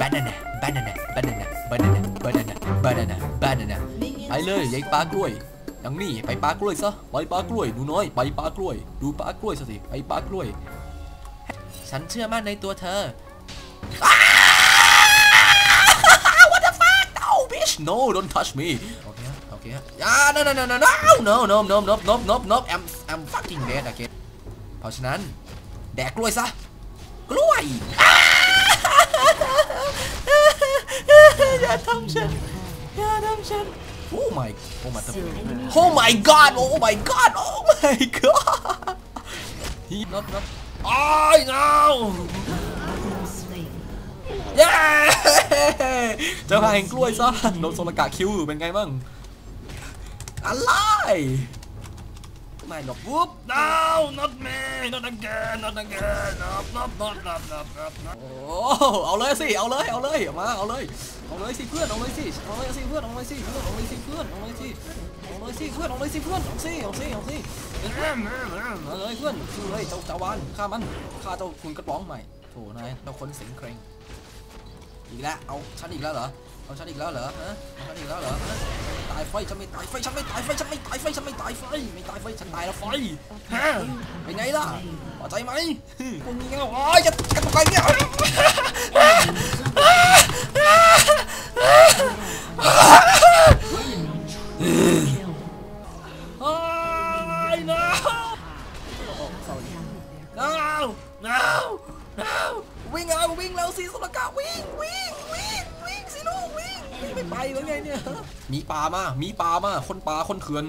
banana banana banana banana banana banana banana ไปเลยยายปลากล้วยอย่างนี้ไปปลากล้วยซะไปปลากล้วยหนูน้อยไปปลากล้วย ดูปลากล้วยซะสิไปปลากล้วย ฉันเชื่อมั่นในตัวเธอ What the fuck no bitch no don't touch me โอเคฮะโอเคฮะอ่า no no no no no no no no no no no no I'm I'm fucking dead โอเคเพราะฉะนั้นแดกกล้วยซะกล้วย อย่า ทำฉันอย่าทำฉัน Oh my Oh my Oh my god Oh my god Oh my god He not not I know เย้เจอพาแห่งกล้วยซะโดนโซลกะคิวเป็นไงบ้างอะไร ไม่หรอกวุ๊บ no not me not again not again not not not not not not not โอ้เอาเลยสิ เอาเลย เอาเลย มา เอาเลย เอาเลยสิเพื่อน เอาเลยสิ เอาเลยสิเพื่อน เอาเลยสิเพื่อน เอาเลยสิเพื่อน เอาเลยสิ เอาเลยสิเพื่อน เอาเลยสิเพื่อน เอาสิ เอาสิ เอาสิเอาเลยเพื่อนสู้เลยเจ้าจาวานฆ่ามัน ฆ่าเจ้าคุณกระป๋องใหม่โถนายเราคนเสียงเคร่ง อีกแล้วเอาฉันอีกแล้วเหรอเอาฉันอีกแล้วเหรอฮะเอาฉันอีกแล้วเหรอฮะตายไฟฉันไม่ตายไฟฉันไม่ตายไฟฉันไม่ตายไฟฉันไม่ตายไฟไม่ตายไฟฉันตายแล้วไฟฮะเป็นไงล่ะพอใจไหมคุณเงี้ยโอ้ยจะกระตุกไปเงี้ยโอ้ย no no no no วิ่งเอา วิ่งแล้วสิสุรกาวิ่งวิ่งวิ่งวิ่งสิลูกวิ่งวิ่งไม่ไปแล้วไงเนี่ยมีปลามามีปลามาคนปลาคนเถื่อน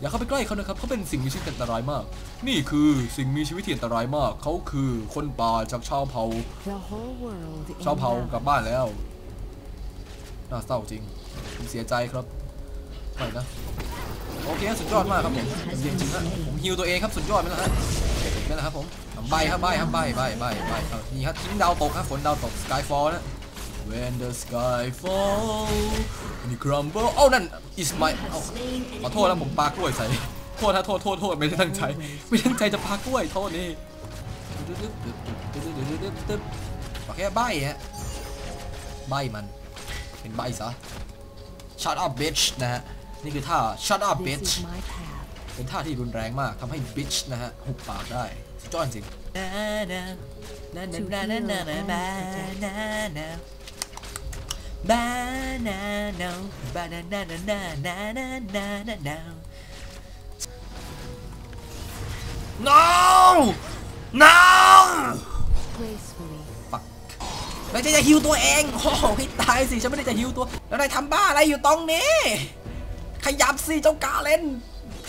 อย่าเข้าไปใกล้เขานะครับเขาเป็นสิ่งมีชีวิตอันตรายมาก นี่คือสิ่งมีชีวิตที่อันตรายมากเขาคือคนป่าจากชาวเผ่า The whole world ชาว in เผ่ากลับ love. บ้านแล้วน่าเศร้าจริงผมเสียใจครับไม่นะโอเคสุดยอดมากครับผมจริงจริงๆนะผมฮิวตัวเองครับสุดยอดไหมล่ะฮะ นั่นแหละครับผมใบครับใบครับใบใบใบใบเอานี่ครับทิ้งดาวตกครับฝนดาวตก Skyfall นะ When the sky fall and crumble โอ้านั่น is my เอ้าขอโทษนะผมปากล้วยใส่โทษนะโทษโทษโทษไม่ได้ตั้งใจไม่ได้ตั้งใจจะปากล้วยโทษนี่โอเคใบฮะใบมันเป็นใบซะ shut up bitch นะฮะนี่คือท่า shut up bitch เป็นท่าที่รุนแรงมากทำให้ bitch นะฮะหุบปากได้สุดยอดจริง no no Gracefully. นายจะฮิวตัวเองโอ้โหให้ตายสิฉันไม่ได้จะฮิวตัว แล้วนายทำบ้าอะไรอยู่ตรงนี้ ขยับสิเจ้ากาเลน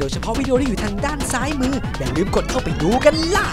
โดยเฉพาะวิดีโอที่อยู่ทางด้านซ้ายมือ อย่าลืมกดเข้าไปดูกันล่ะ